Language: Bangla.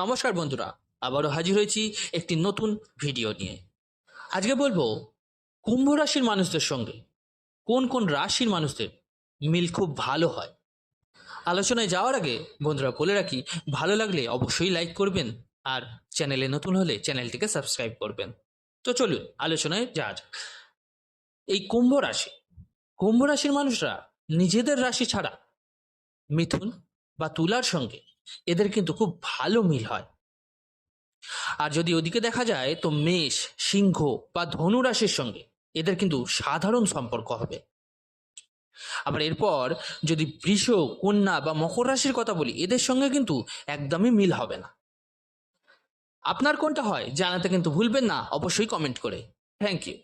নমস্কার বন্ধুরা, আবারও হাজির হয়েছি একটি নতুন ভিডিও নিয়ে। আজকে বলব, কুম্ভ রাশির মানুষদের সঙ্গে কোন কোন রাশির মানুষদের মিল খুব ভালো হয়। আলোচনায় যাওয়ার আগে বন্ধুরা বলে রাখি, ভালো লাগলে অবশ্যই লাইক করবেন আর চ্যানেলে নতুন হলে চ্যানেলটিকে সাবস্ক্রাইব করবেন। তো চলুন, আলোচনায় যাওয়া যাক। এই কুম্ভ রাশি, কুম্ভ রাশির মানুষরা নিজেদের রাশি ছাড়া মিথুন বা তুলার সঙ্গে এদের কিন্তু খুব ভালো মিল হয়। আর যদি ওদিকে দেখা যায়, তো মেষ, সিংহ বা ধনু রাশির সঙ্গে এদের কিন্তু সাধারণ সম্পর্ক হবে। আবার এরপর যদি বৃষ, কন্যা বা মকর রাশির কথা বলি, এদের সঙ্গে কিন্তু একদমই মিল হবে না। আপনার কোনটা হয় জানাতে কিন্তু ভুলবেন না, অবশ্যই কমেন্ট করে। Thank you